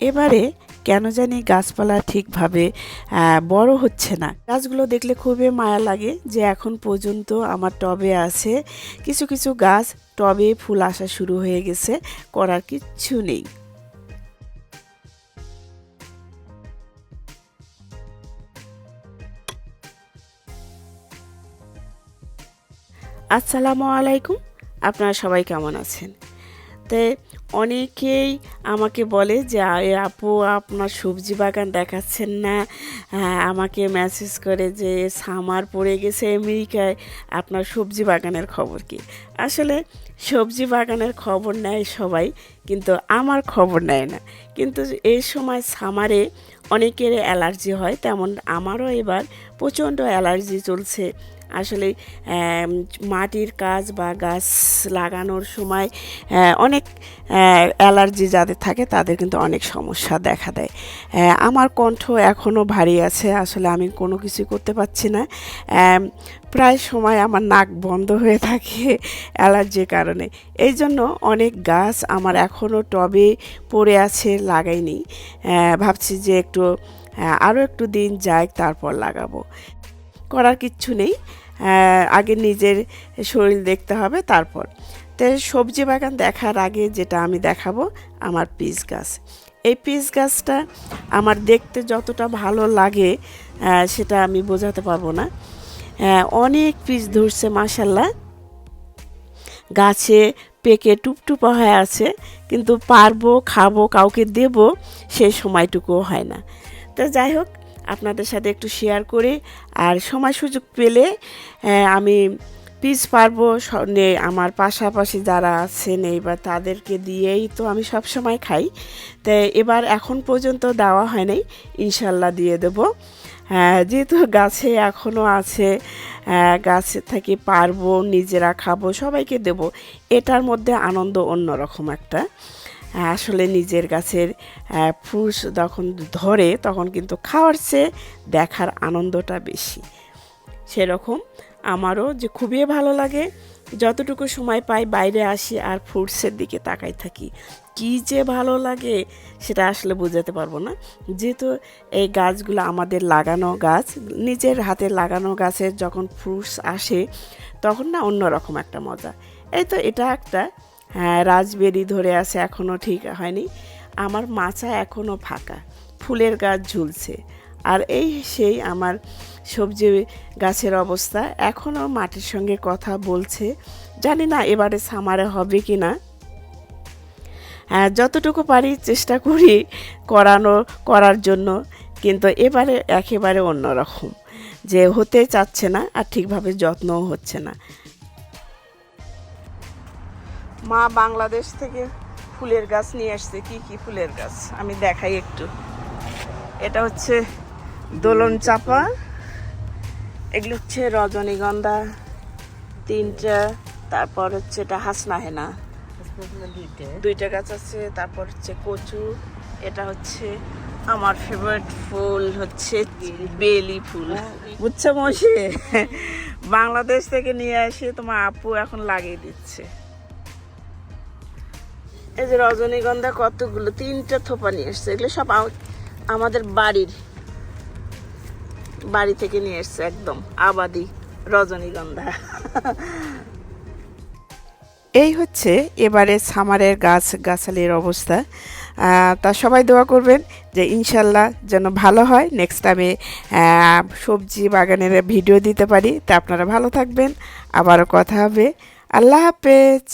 এবারে কেন জানি গাছপালা ঠিকভাবে বড় হচ্ছে না। গাছগুলো দেখলে খুবই মায়া লাগে যে এখন পর্যন্ত আমার টবে আছে। কিছু কিছু গাছ টবে ফুল আসা শুরু হয়ে গেছে, করার কিচ্ছু নেই। আসসালামু আলাইকুম, আপনারা সবাই কেমন আছেন? তো অনেকেই আমাকে বলে যে "আরে আপু আপনার সবজি বাগান দেখাচ্ছেন না। হ্যাঁ, আমাকে মেসেজ করে যে সামার পড়ে গেছে আমেরিকায়। আপনার সবজি বাগানের খবর কি? আসলে সবজি বাগানের খবর নেয় সবাই কিন্তু আমার খবর নেয় না। কিন্তু এই সময় সামারে অনেকের অ্যালার্জি হয় তেমন আমারও এবার প্রচণ্ড অ্যালার্জি চলছে। আসলে মাটির কাজ বা গাছ লাগানোর সময় অনেক অ্যালার্জি যাদের থাকে তাদের কিন্তু অনেক সমস্যা দেখা দেয়। আমার কণ্ঠ এখনও ভারী আছে, আসলে আমি কোনো কিছুই করতে পারছি না। প্রায় সময় আমার নাক বন্ধ হয়ে থাকে অ্যালার্জির কারণে। এই জন্য অনেক গাছ আমার এখনও টবে পড়ে আছে, লাগাইনি। ভাবছি যে একটু আরও একটু দিন যাক, তারপর লাগাবো। করার কিচ্ছু নেই। আগে নিজের শরীর দেখতে হবে, তারপর। তো সবজি বাগান দেখার আগে যেটা আমি দেখাবো, আমার পিস গাছ। এই পিস গাছটা আমার দেখতে যতটা ভালো লাগে সেটা আমি বোঝাতে পারব না। অনেক পিস ধরছে মাসাল্লাহ গাছে পেকে টুপটুপা হয়ে আছে, কিন্তু পারব, খাব, কাউকে দেব সেই সময়টুকুও হয় না। তো যাই হোক আপনাদের সাথে একটু শেয়ার করে। আর সময় সুযোগ পেলে আমি পিস পারব আমার পাশাপাশি যারা আছেন এইবার তাদেরকে দিয়েই তো আমি সব সময় খাই। তাই এবার এখন পর্যন্ত দেওয়া হয় নাই ইনশাল্লাহ দিয়ে দেব। হ্যাঁ, যেহেতু গাছে এখনও আছে গাছে থেকে পারব নিজেরা খাব সবাইকে দেব। এটার মধ্যে আনন্দ অন্যরকম একটা। আসলে নিজের গাছের ফ্রুটস যখন ধরে তখন কিন্তু খাওয়ার চেয়ে দেখার আনন্দটা বেশি। সেরকম আমারও যে খুবই ভালো লাগে, যতটুকু সময় পাই বাইরে আসি আর ফ্রুটসের দিকে তাকাই থাকি। কি যে ভালো লাগে সেটা আসলে বোঝাতে পারব না। যেহেতু এই গাছগুলো আমাদের লাগানো গাছ, নিজের হাতে লাগানো গাছের যখন ফ্রুটস আসে তখন না অন্যরকম একটা মজা। এই তো এটা একটা রাজবেরি ধরে আছে এখনও ঠিক হয়নি। আমার মাচা এখনও ফাঁকা, ফুলের গাছ ঝুলছে। আর এই সেই আমার সবজি গাছের অবস্থা এখনও মাটির সঙ্গে কথা বলছে। জানি না এবারে সামারে হবে কি না। হ্যাঁ যতটুকু পারি চেষ্টা করি করানো, করার জন্য, কিন্তু এবারে একেবারে অন্যরকম। যে হতে চাচ্ছে না, আর ঠিকভাবে যত্নও হচ্ছে না। মা বাংলাদেশ থেকে ফুলের গাছ নিয়ে আসছে। কি কি ফুলের গাছ? আমি দেখাই একটু। এটা হচ্ছে দোলন চাপা। এগুলো হচ্ছে রজনীগন্ধা, তিনটা, তারপর হচ্ছে এটা হাসনা হেনা। দুইটা গাছ আছে, তারপর হচ্ছে কচু। এটা হচ্ছে আমার ফেভারিট ফুল হচ্ছে বেলি ফুল। বুঝছ মশে বাংলাদেশ থেকে নিয়ে এসে তোমার আপু এখন লাগিয়ে দিচ্ছে। এই যে রজনীগন্ধা কতগুলো? তিনটা থোপা নিয়ে এসছে। এগুলো সব আমাদের বাড়ির। বাড়ি থেকে নিয়ে এসছে একদম আবাদি রজনীগন্ধা। এই হচ্ছে এবারে সামারের গাছ, গাছালির অবস্থা। তা সবাই দোয়া করবেন যে ইনশাল্লাহ যেন ভালো হয়। নেক্সট টাইমে সবজি বাগানের ভিডিও দিতে পারি। তা আপনারা ভালো থাকবেন। আবারও কথা হবে। আল্লাহ হাফেজ।